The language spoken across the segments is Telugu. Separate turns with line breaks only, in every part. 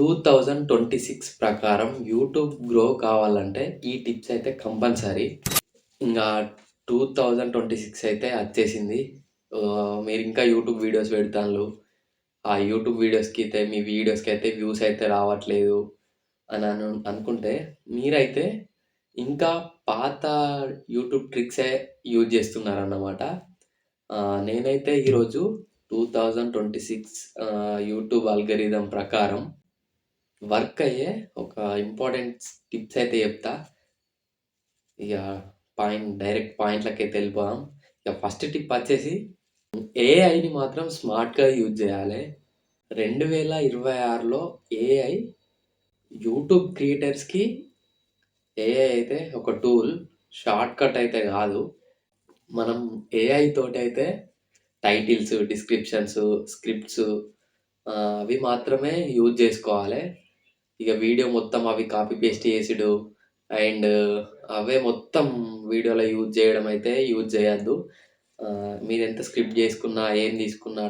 టూ థౌజండ్ ట్వంటీ సిక్స్ ప్రకారం యూట్యూబ్ గ్రో కావాలంటే ఈ టిప్స్ అయితే కంపల్సరీ. ఇంకా టూ థౌజండ్ ట్వంటీ సిక్స్ అయితే వచ్చేసింది మీరు ఇంకా యూట్యూబ్ వీడియోస్ పెడతాను ఆ యూట్యూబ్ వీడియోస్కి అయితే మీ వీడియోస్కి అయితే వ్యూస్ అయితే రావట్లేదు అని అను అనుకుంటే మీరైతే ఇంకా పాత యూట్యూబ్ ట్రిక్సే యూజ్ చేస్తున్నారన్నమాట. నేనైతే ఈరోజు two thousand twenty six YouTube algorithm ప్రకారం వర్క్ అయ్యే ఒక ఇంపార్టెంట్ టిప్స్ అయితే చెప్తా. ఇక పాయింట్ డైరెక్ట్ పాయింట్లకి అయితే వెళ్ళిపోదాం. ఇక ఫస్ట్ టిప్ వచ్చేసి ఏఐని మాత్రం స్మార్ట్గా యూజ్ చేయాలి. రెండు వేల ఇరవై ఆరులో ఏఐ యూట్యూబ్ క్రియేటర్స్కి ఏఐ అయితే ఒక టూల్ షార్ట్ కట్ అయితే కాదు. మనం ఏఐ తోటి అయితే టైటిల్స్ డిస్క్రిప్షన్స్ స్క్రిప్ట్స్ అవి మాత్రమే యూజ్ చేసుకోవాలి. ఇక వీడియో మొత్తం అవి కాపీ పేస్ట్ చేసిడు. అండ్ uh, అవే మొత్తం వీడియోలో యూజ్ చేయడం అయితే యూజ్ చేయొద్దు. మీరు ఎంత స్క్రిప్ట్ చేసుకున్నా ఏం తీసుకున్నా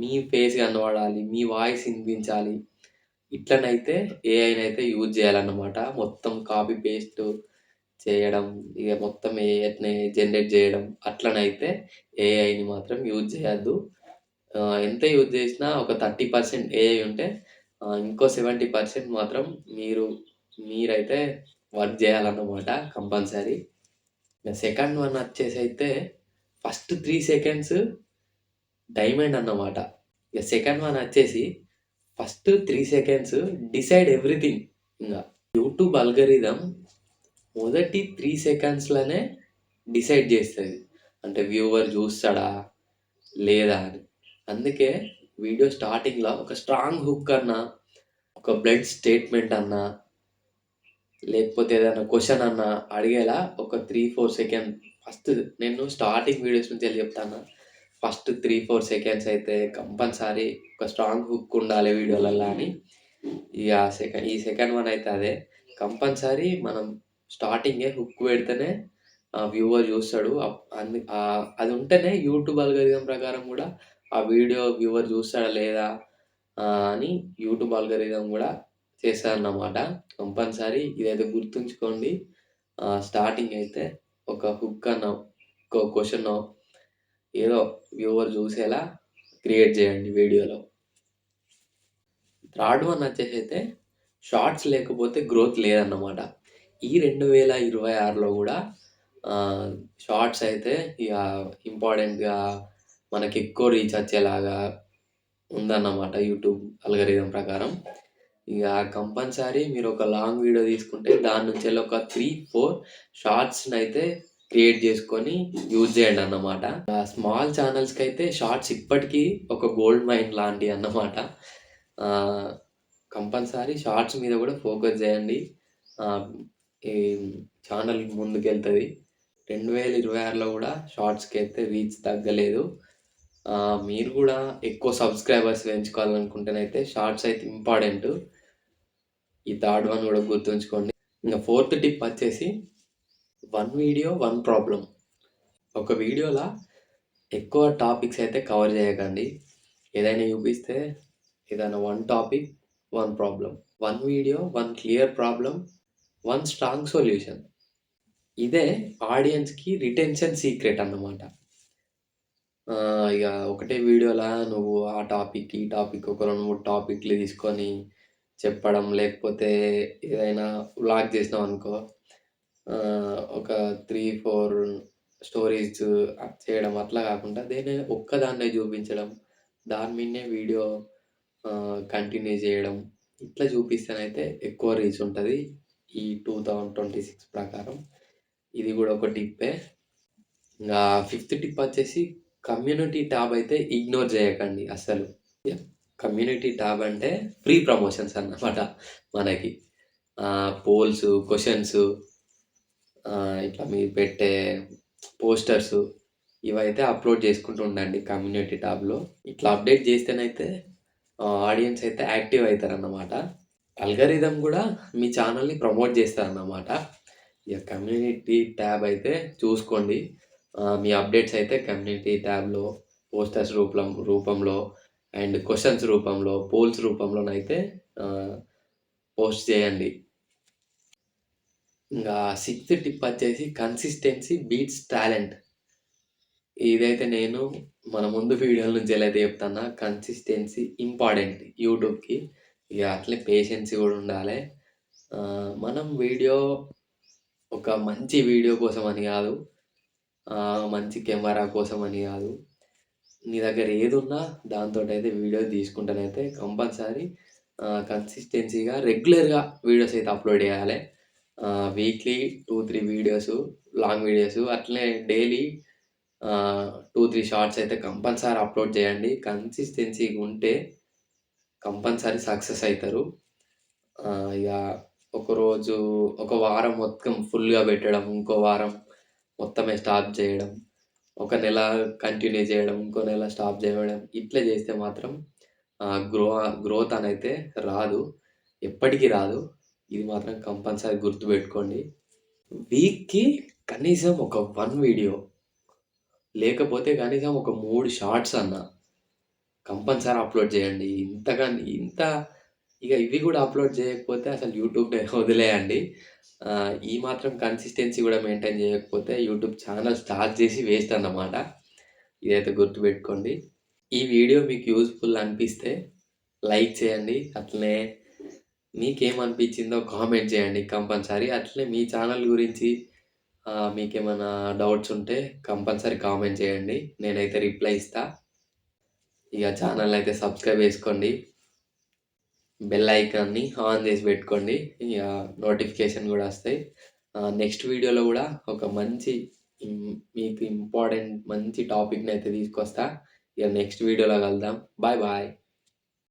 మీ ఫేస్ కనబడాలి మీ వాయిస్ వినిపించాలి. ఇట్లనైతే ఏఐని అయితే యూజ్ చేయాలన్నమాట. మొత్తం కాపీ పేస్ట్ చేయడం ఇక మొత్తం ఏఐని జనరేట్ చేయడం అట్లనైతే ఏఐని మాత్రం యూజ్ చేయొద్దు. ఎంత యూజ్ చేసినా ఒక థర్టీ పర్సెంట్ ఏఐ ఉంటే ఇంకో సెవెంటీ పర్సెంట్ మాత్రం మీరు మీరైతే వర్క్ చేయాలన్నమాట కంపల్సరీ. సెకండ్ వన్ వచ్చేసి అయితే ఫస్ట్ త్రీ సెకండ్స్ డైమండ్ అన్నమాట. ఇక సెకండ్ వన్ వచ్చేసి first three seconds decide everything ఇంకా యూట్యూబ్ అల్గరిథం మొదటి త్రీ సెకండ్స్లోనే డిసైడ్ చేస్తుంది. అంటే వ్యూవర్ చూస్తాడా లేదా అని. అందుకే వీడియో స్టార్టింగ్లో ఒక స్ట్రాంగ్ హుక్ అన్నా ఒక బ్లడ్ స్టేట్మెంట్ అన్నా లేకపోతే ఏదైనా క్వశ్చన్ అన్నా అడిగేలా ఒక త్రీ ఫోర్ సెకండ్ ఫస్ట్ నేను స్టార్టింగ్ వీడియోస్ నుంచి వెళ్ళి చెప్తాను ఫస్ట్ త్రీ ఫోర్ సెకండ్స్ అయితే కంపల్సరీ ఒక స్ట్రాంగ్ హుక్ ఉండాలి వీడియోలలో అని. ఇక సెకండ్ ఈ సెకండ్ వన్ అయితే అదే. కంపల్సరీ మనం స్టార్టింగే హుక్ పెడితేనే వ్యూవర్ చూస్తాడు. అందు అది ఉంటేనే యూట్యూబ్ అల్గరిథం ప్రకారం కూడా ఆ వీడియో వ్యూవర్ చూస్తాడా లేదా అని యూట్యూబ్ అల్గరిథం కూడా చేశారన్నమాట కంపల్సరీ ఇదైతే గుర్తుంచుకోండి. స్టార్టింగ్ అయితే ఒక హుక్ అన్న ఒక క్వశ్చన్ ఏదో వ్యూవర్ చూసేలా క్రియేట్ చేయండి వీడియోలో. థర్డ్ వన్ వచ్చేసి అయితే షార్ట్స్ లేకపోతే గ్రోత్ లేదన్నమాట. ఈ రెండు వేల ఇరవై ఆరులో కూడా షార్ట్స్ అయితే ఇక ఇంపార్టెంట్గా మనకి ఎక్కువ రీచ్ వచ్చేలాగా ఉందన్నమాట యూట్యూబ్ అల్గరిథం ప్రకారం. ఇక కంపల్సరీ మీరు ఒక లాంగ్ వీడియో తీసుకుంటే దాని నుంచి ఒక త్రీ ఫోర్ షార్ట్స్ని అయితే క్రియేట్ చేసుకొని యూజ్ చేయండి అన్నమాట. స్మాల్ ఛానల్స్కి అయితే షార్ట్స్ ఇప్పటికీ ఒక గోల్డ్ మైన్ లాంటి అన్నమాట. కంపల్సరీ షార్ట్స్ మీద కూడా ఫోకస్ చేయండి. ఈ ఛానల్ ముందుకెళ్తుంది. రెండు వేల ఇరవై ఆరులో కూడా షార్ట్స్కి అయితే రీచ్ తగ్గలేదు. మీరు కూడా ఎక్కువ సబ్స్క్రైబర్స్ పెంచుకోవాలనుకుంటేనైతే షార్ట్స్ అయితే ఇంపార్టెంట్ ఈ థర్డ్ వన్ కూడా గుర్తుంచుకోండి. ఇంకా ఫోర్త్ టిప్ వచ్చేసి వన్ వీడియో వన్ ప్రాబ్లం ఒక వీడియోలో ఎక్కువ టాపిక్స్ అయితే కవర్ చేయకండి. ఏదైనా చూపిస్తే ఏదైనా one topic one problem one video one clear problem one strong solution ఇదే ఆడియన్స్కి రిటెన్షన్ సీక్రెట్ అన్నమాట. ఇక ఒకటే వీడియోలా నువ్వు ఆ టాపిక్ ఈ టాపిక్ ఒక రెండు మూడు టాపిక్లు తీసుకొని చెప్పడం లేకపోతే ఏదైనా వ్లాగ్ చేసినావు అనుకో ఒక త్రీ ఫోర్ స్టోరీస్ చేయడం అట్లా కాకుండా దేని ఒక్కదాన్నే చూపించడం దాని మీదనే వీడియో కంటిన్యూ చేయడం ఇట్లా చూపిస్తేనైతే ఎక్కువ రీచ్ ఉంటుంది ఈ టూ థౌజండ్ ట్వంటీ సిక్స్ ప్రకారం. ఇది కూడా ఒక టిప్పే ఇంకా ఫిఫ్త్ టిప్ వచ్చేసి కమ్యూనిటీ ట్యాబ్ అయితే ఇగ్నోర్ చేయకండి అసలు. కమ్యూనిటీ ట్యాబ్ అంటే ఫ్రీ ప్రమోషన్స్ అన్నమాట మనకి. పోల్స్ క్వశ్చన్స్ ఇట్లా మీరు పెట్టే పోస్టర్స్ ఇవైతే అప్లోడ్ చేసుకుంటూ ఉండండి కమ్యూనిటీ ట్యాబ్లో ఇట్లా అప్డేట్ చేస్తేనైతే ఆడియన్స్ అయితే యాక్టివ్ అవుతారు అన్నమాట అల్గరిథం కూడా మీ ఛానల్ని ప్రమోట్ చేస్తారన్నమాట. ఇక కమ్యూనిటీ ట్యాబ్ అయితే చూసుకోండి. మీ అప్డేట్స్ అయితే కమ్యూనిటీ ట్యాబ్లో పోస్టర్స్ రూపం రూపంలో అండ్ క్వశ్చన్స్ రూపంలో పోల్స్ రూపంలోనైతే పోస్ట్ చేయండి. ఇంకా సిక్స్త్ టిప్ వచ్చేసి కన్సిస్టెన్సీ బీట్స్ టాలెంట్. ఇదైతే నేను మన ముందు వీడియోల నుంచి ఎలా అయితే చెప్తానా కన్సిస్టెన్సీ ఇంపార్టెంట్ యూట్యూబ్కి. ఇక అట్లే పేషెన్సీ కూడా ఉండాలి. మనం వీడియో ఒక మంచి వీడియో కోసం అని కాదు మంచి కెమెరా కోసం అని కాదు. నీ దగ్గర ఏది ఉన్నా దాంతో అయితే వీడియో తీసుకుంటానైతే కంపల్సరీ కన్సిస్టెన్సీగా రెగ్యులర్గా వీడియోస్ అయితే అప్లోడ్ చేయాలి. Weekly two three videos long videos అట్లనే డైలీ టూ త్రీ షార్ట్స్ అయితే కంపల్సరీ అప్లోడ్ చేయండి. కన్సిస్టెన్సీగా ఉంటే కంపల్సరీ సక్సెస్ అవుతారు. ఇక ఒకరోజు ఒక వారం మొత్తం ఫుల్గా పెట్టడం ఇంకో వారం మొత్తమే స్టాప్ చేయడం ఒక నెల కంటిన్యూ చేయడం ఇంకో నెల స్టాప్ చేయడం ఇట్లా చేస్తే మాత్రం గ్రో గ్రోత్ అనైతే రాదు ఎప్పటికీ రాదు. ఇది మాత్రం కంపల్సరీ గుర్తుపెట్టుకోండి. వీక్కి కనీసం ఒక వన్ వీడియో లేకపోతే కనీసం ఒక మూడు షార్ట్స్ అన్న కంపల్సరీ అప్లోడ్ చేయండి. ఇంతగా ఇంత ఇక ఇవి కూడా అప్లోడ్ చేయకపోతే అసలు యూట్యూబ్ వదిలేయండి. ఈ మాత్రం కన్సిస్టెన్సీ కూడా మెయింటైన్ చేయకపోతే యూట్యూబ్ ఛానల్ స్టార్ట్ చేసి వేస్ట్ అన్నమాట. ఇదైతే గుర్తుపెట్టుకోండి ఈ వీడియో మీకు యూస్ఫుల్ అనిపిస్తే లైక్ చేయండి. అట్లనే మీకేమనిపించిందో కామెంట్ చేయండి కంపల్సరీ. అట్లనే మీ ఛానల్ గురించి మీకేమైనా డౌట్స్ ఉంటే కంపల్సరీ కామెంట్ చేయండి. నేనైతే రిప్లై ఇస్తా. ఇక ఛానల్ అయితే సబ్స్క్రైబ్ చేసుకోండి. బెల్ ఐకాన్ని ఆన్ చేసి పెట్టుకోండి. ఇక నోటిఫికేషన్ కూడా వస్తాయి. నెక్స్ట్ వీడియోలో కూడా ఒక మంచి మీకు ఇంపార్టెంట్ మంచి టాపిక్ని అయితే తీసుకొస్తా. ఇక నెక్స్ట్ వీడియోలో కలుద్దాం. Bye bye